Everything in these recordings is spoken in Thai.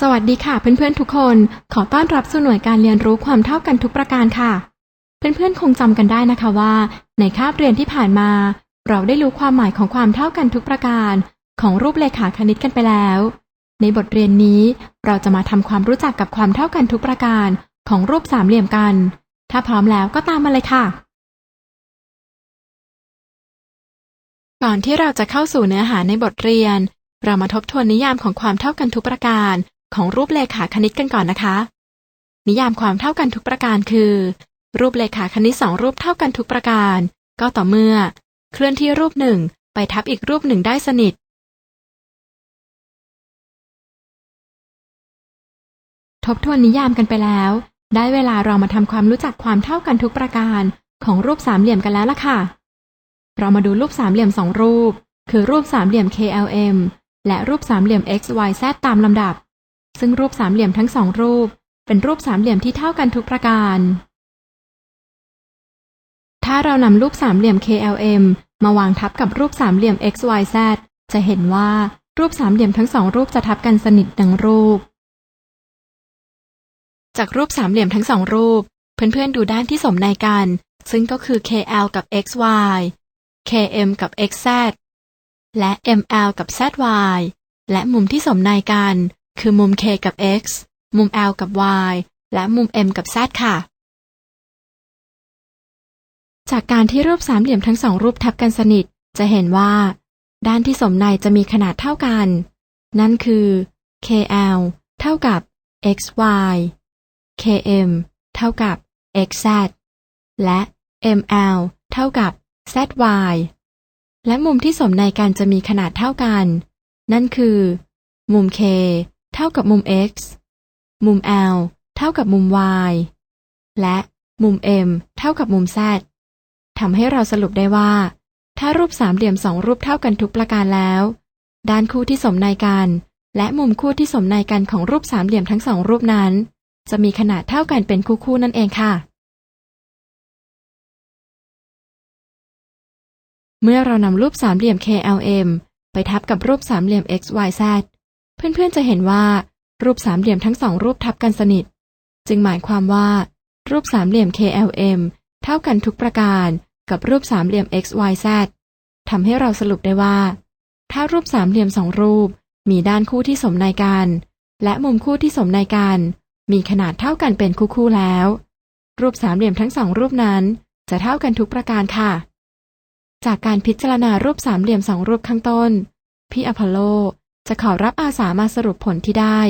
สวัสดีค่ะเพื่อนๆทุกคน ขอต้อนรับสู่หน่วยการเรียนรู้ความเท่ากันทุกประการค่ะ เพื่อนๆคงจำกันได้นะคะว่า ในคาบเรียนที่ผ่านมา เราได้รู้ความหมายของความเท่ากันทุกประการ ของรูปเลขาคณิตกันไปแล้ว ในบทเรียนนี้เราจะมาทำความรู้จักกับความเท่ากันทุกประการของรูปสามเหลี่ยมกัน ถ้าพร้อมแล้วก็ตามมาเลยค่ะ ก่อนที่เราจะเข้าสู่เนื้อหาในบทเรียน เรามาทบทวนนิยามของความเท่ากันทุกประการ ของรูปเลขาคณิตกันก่อนนะคะ นิยามความเท่ากันทุกประการคือ รูปเลขาคณิตสองรูปเท่ากันทุกประการ ก็ต่อเมื่อ เคลื่อนที่รูปหนึ่งไปทับอีกรูปหนึ่งได้สนิท ทบทวนนิยามกันไปแล้ว ได้เวลาเรามาทำความรู้จักความเท่ากันทุกประการของรูปสามเหลี่ยมกันแล้วล่ะค่ะ เรามาดูรูปสามเหลี่ยมสองรูป คือรูปสามเหลี่ยม KLM และรูปสามเหลี่ยม XYZ ตามลำดับ ซึ่งรูปสามเหลี่ยมทั้งสองรูป เป็นรูปสามเหลี่ยมที่เท่ากันทุกประการ ถ้าเรานำรูปสามเหลี่ยม KLM มาวางทับกับรูปสามเหลี่ยม XYZ จะเห็นว่ารูปสามเหลี่ยมทั้งสองรูปจะทับกันสนิทดังรูป จากรูปสามเหลี่ยมทั้งสองรูป เพื่อนๆดูด้านที่สมในกัน ซึ่งก็คือ KL กับ XY KM กับ XZ และ ML กับ ZY และมุมที่สมในกัน คือมุม K กับ X มุม L กับ Y และมุม M กับ Z ค่ะ จากการที่รูปสามเหลี่ยมทั้งสองรูปทับกันสนิท จะเห็นว่า ด้านที่สมในจะมีขนาดเท่ากัน นั่นคือ KL เท่ากับ XY KM เท่ากับ XZ และ ML เท่ากับ ZY และมุมที่สมในกันจะมีขนาดเท่ากัน นั่นคือ มุม K เท่ากับมุม X มุม L เท่ากับมุม Y และมุม M เท่ากับมุม Z ทำให้เราสรุปได้ว่า ถ้ารูปสามเหลี่ยมสองรูปเท่ากันทุกประการแล้ว ด้านคู่ที่สมในกัน และมุมคู่ที่สมในกันของรูปสามเหลี่ยมทั้งสองรูปนั้น จะมีขนาดเท่ากันเป็นคู่ๆนั่นเองค่ะ เมื่อเรานำรูปสามเหลี่ยม KLM ไปทับกับรูปสามเหลี่ยม XYZ เพื่อนๆจะเห็นว่ารูปสามเหลี่ยมทั้งสองรูปทับกันสนิท จึงหมายความว่า รูปสามเหลี่ยม KLM เท่ากันทุกประการกับรูปสามเหลี่ยม XYZ ทำให้เราสรุปได้ว่า ถ้ารูปสามเหลี่ยมสองรูป มีด้านคู่ที่สมในกัน และมุมคู่ที่สมในกัน มีขนาดเท่ากันเป็นคู่ๆแล้ว รูปสามเหลี่ยมทั้งสองรูปนั้น จะเท่ากันทุกประการค่ะ จากการพิจารณารูปสามเหลี่ยมสองรูปข้างต้น พี่อพอลโล จะขอรับอาสามาสรุปผลที่ได้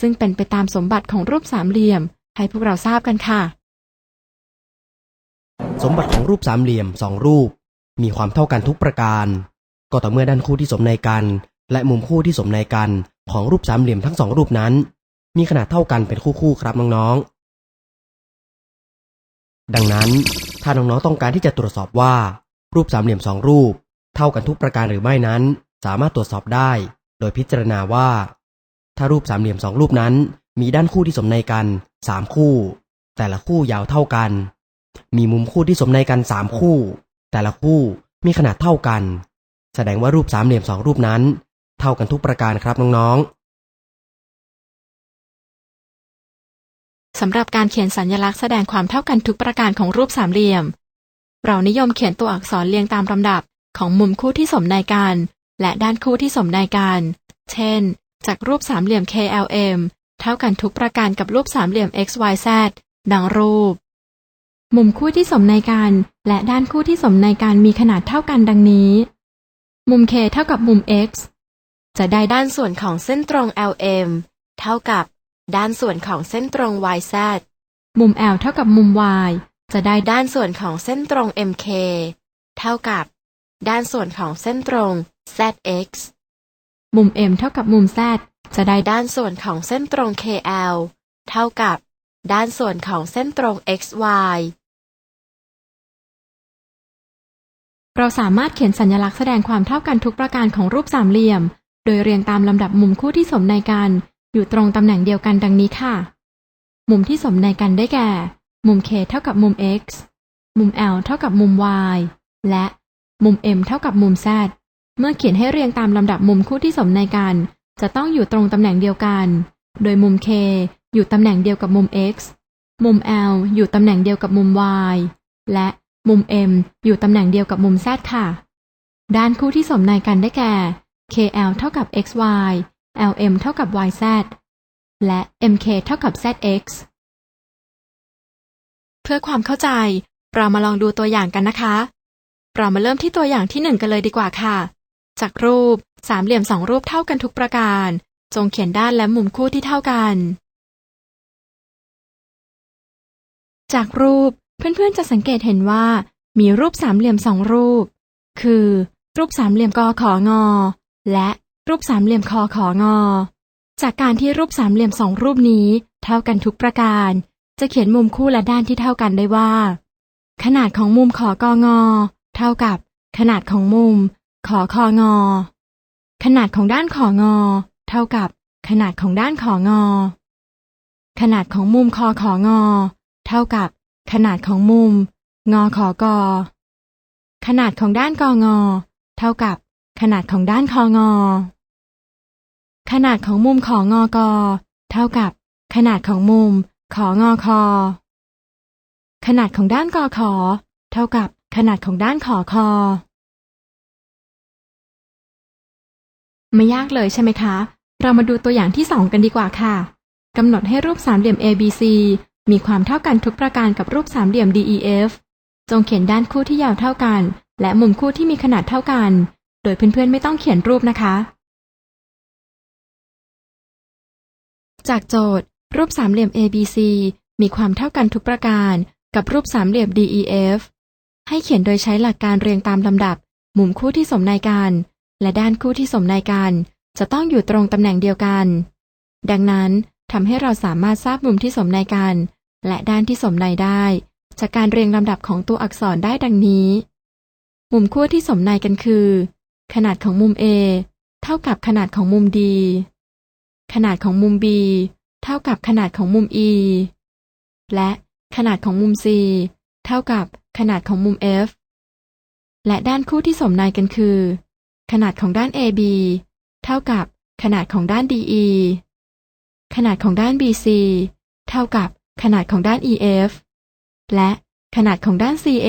ซึ่งเป็นไปตามสมบัติของรูปสามเหลี่ยม ให้พวกเราทราบกันค่ะ สมบัติของรูปสามเหลี่ยมสองรูป มีความเท่ากันทุกประการ ก็ต่อเมื่อด้านคู่ที่สมในกัน และมุมคู่ที่สมในกันของรูปสามเหลี่ยมทั้งสองรูปนั้น มีขนาดเท่ากันเป็นคู่ๆครับน้องๆดังนั้นถ้าน้องๆต้องการที่จะตรวจสอบว่า รูปสามเหลี่ยมสองรูป เท่ากันทุกประการหรือไม่นั้น สามารถตรวจสอบได้ โดยพิจารณาว่า ถ้ารูปสามเหลี่ยมสองรูปนั้น มีด้านคู่ที่สมในกันสามคู่ แต่ละคู่ยาวเท่ากัน มีมุมคู่ที่สมในกันสามคู่ แต่ละคู่มีขนาดเท่ากัน แสดงว่ารูปสามเหลี่ยมสองรูปนั้น เท่ากันทุกประการครับน้องๆสำหรับการเขียนสัญลักษณ์แสดงความเท่ากันทุกประการของรูปสามเหลี่ยม เรานิยมเขียนตัวอักษรเรียงตามลำดับของมุมคู่ที่สมในกัน และด้านคู่ที่สมในกัน เช่น จากรูปสามเหลี่ยม KLM เท่ากันทุกประการกับรูปสามเหลี่ยม XYZ ดังรูป มุมคู่ที่สมในกัน และด้านคู่ที่สมในกันมีขนาดเท่ากันดังนี้ มุม K เท่ากับมุม X จะได้ด้านส่วนของเส้นตรง LM เท่ากับ ด้านส่วนของเส้นตรง YZ มุม L เท่ากับมุม Y จะได้ด้านส่วนของเส้นตรง MK เท่ากับ ด้านส่วนของเส้นตรง ZX มุม M เท่ากับมุม Z จะได้ด้านส่วนของเส้นตรง KL เท่ากับ ด้านส่วนของเส้นตรง XY เราสามารถเขียนสัญลักษณ์แสดงความเท่ากันทุกประการของรูปสามเหลี่ยม โดยเรียงตามลำดับมุมคู่ที่สมในกัน อยู่ตรงตำแหน่งเดียวกันดังนี้ค่ะ มุมที่สมในกันได้แก่ มุม K เท่ากับมุม X มุม L เท่ากับมุม Y และมุม M เท่ากับมุม Z เมื่อเขียนให้เรียงตามลำดับมุมคู่ที่สมในกัน จะต้องอยู่ตรงตำแหน่งเดียวกัน โดยมุม K อยู่ตำแหน่งเดียวกับมุม X มุม L อยู่ตำแหน่งเดียวกับมุม Y และมุม M อยู่ตำแหน่งเดียวกับมุม Z ค่ะ ด้านคู่ที่สมในกันได้แก่ KL เท่ากับ XY LM เท่ากับ YZ และ MK เท่ากับ ZX เพื่อความเข้าใจ เรามาลองดูตัวอย่างกันนะคะ เรามาเริ่มที่ตัวอย่างที่หนึ่งกันเลยดีกว่าค่ะ จากรูปสามเหลี่ยมสองรูปเท่ากันทุกประการ จงเขียนด้านและมุมคู่ที่เท่ากัน จากรูปเพื่อนๆจะสังเกตเห็นว่า มีรูปสามเหลี่ยมสองรูป คือ รูปสามเหลี่ยมกอของอ และรูปสามเหลี่ยมคอของอ จากการที่รูปสามเหลี่ยมสองรูปนี้ เท่ากันทุกประการ จะเขียนมุมคู่และด้านที่เท่ากันได้ว่า ขนาดของมุมขอกองอ เท่ากับ ขนาดของมุม ขอคองอ ขนาดของด้านของอ เท่ากับ ขนาดของด้านของอ ขนาดของมุมคอของอ เท่ากับ ขนาดของมุม งอขอกอ ขนาดของด้านกองอ เท่ากับ ขนาดของด้านคองอ ขนาดของมุมของอกอ เท่ากับ ขนาดของมุม ของอคอ ขนาดของด้านกอขอ เท่ากับ ขนาดของด้านขอคอ ไม่ยากเลยใช่ไหมคะ เรามาดูตัวอย่างที่สองกันดีกว่าค่ะ กำหนดให้รูปสามเหลี่ยม ABC มีความเท่ากันทุกประการกับรูปสามเหลี่ยม DEF จงเขียนด้านคู่ที่ยาวเท่ากัน และมุมคู่ที่มีขนาดเท่ากัน โดยเพื่อนๆไม่ต้องเขียนรูปนะคะ จากโจทย์ รูปสามเหลี่ยม ABC มีความเท่ากันทุกประการ กับรูปสามเหลี่ยม DEF ให้เขียนโดยใช้หลักการเรียงตามลำดับ มุมคู่ที่สมในกัน และด้านคู่ที่สมในกันจะต้องอยู่ตรงตำแหน่งเดียวกัน ดังนั้นทำให้เราสามารถทราบมุมที่สมในกันและด้านที่สมในได้ จากการเรียงลำดับของตัวอักษรได้ดังนี้ มุมคู่ที่สมในกันคือ ขนาดของมุม A เท่ากับขนาดของมุม D ขนาดของมุม B เท่ากับขนาดของมุม E และขนาดของมุม C เท่ากับขนาดของมุม F และด้านคู่ที่สมในกันคือ ขนาดของด้าน AB เท่ากับขนาดของด้าน DE ขนาดของด้าน BC เท่ากับขนาดของด้าน EF และขนาดของด้าน CA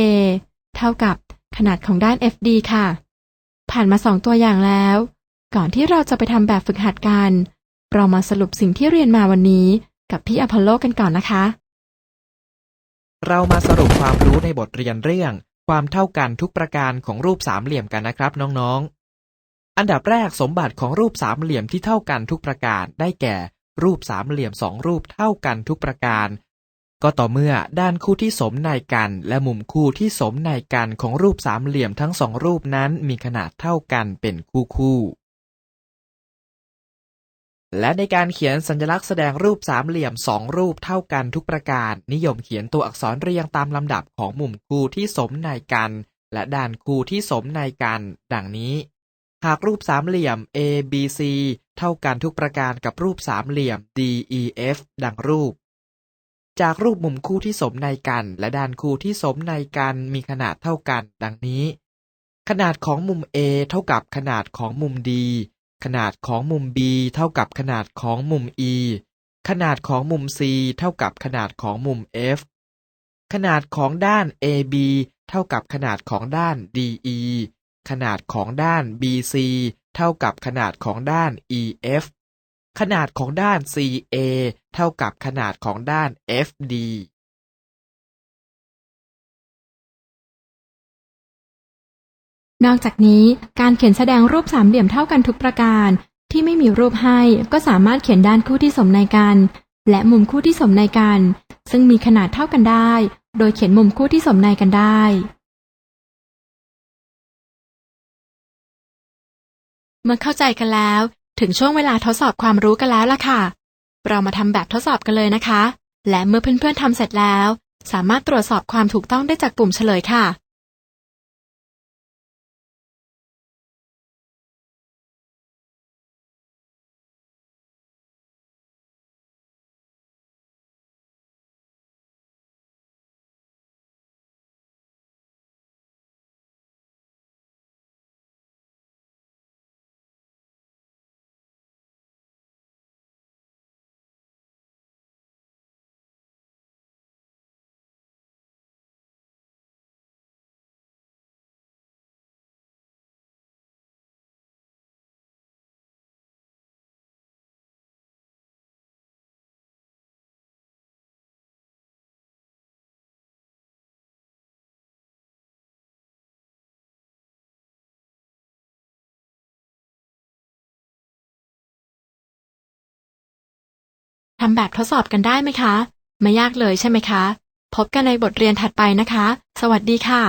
เท่ากับขนาดของด้าน FD ค่ะ ผ่านมาสองตัวอย่างแล้ว ก่อนที่เราจะไปทำแบบฝึกหัดกัน เรามาสรุปสิ่งที่เรียนมาวันนี้กับพี่อพอลโลกันก่อนนะคะ เรามาสรุปความรู้ในบทเรียนเรื่อง ความเท่ากันทุกประการของรูปสามเหลี่ยมกันนะครับน้องๆ อันดับแรกสมบัติของรูปสามเหลี่ยมที่เท่ากันทุกประการได้แก่ รูปสามเหลี่ยมสองรูปเท่ากันทุกประการ ก็ต่อเมื่อด้านคู่ที่สมในกันและมุมคู่ที่สมในกันของรูปสามเหลี่ยมทั้งสองรูปนั้นมีขนาดเท่ากันเป็นคู่คู่และในการเขียนสัญลักษณ์แสดงรูปสามเหลี่ยมสองรูปเท่ากันทุกประการ นิยมเขียนตัวอักษรเรียงตามลำดับของมุมคู่ที่สมในกัน และด้านคู่ที่สมในกัน ดังนี้ หากรูปสามเหลี่ยม A B C เท่ากันทุกประการกับรูปสามเหลี่ยม D E F ดังรูป จากรูปมุมคู่ที่สมในกัน และด้านคู่ที่สมในกันมีขนาดเท่ากัน ดังนี้ ขนาดของมุม A เท่ากับขนาดของมุม D ขนาดของมุม B เท่ากับขนาดของมุม E ขนาดของมุม C เท่ากับขนาดของมุม F ขนาดของด้าน AB เท่ากับขนาดของด้าน DE ขนาดของด้าน BC เท่ากับขนาดของด้าน EF ขนาดของด้าน CA เท่ากับขนาดของด้าน FD นอกจากนี้การเขียนแสดงรูปสามเหลี่ยมเท่ากันทุกประการ ที่ไม่มีรูปให้ก็สามารถเขียนด้านคู่ที่สมในกัน และมุมคู่ที่สมในกัน ซึ่งมีขนาดเท่ากันได้ โดยเขียนมุมคู่ที่สมในกันได้ เมื่อเข้าใจกันแล้ว ถึงช่วงเวลาทดสอบความรู้กันแล้วล่ะค่ะ เรามาทำแบบทดสอบกันเลยนะคะ และเมื่อเพื่อนๆทำเสร็จแล้ว สามารถตรวจสอบความถูกต้องได้จากปุ่มเฉลยค่ะำแบบทดสอบกันได้ไหมคะ ไม่ยากเลยใช่ไหมคะ พบกันในบทเรียนถัดไปนะคะ สวัสดีค่ะ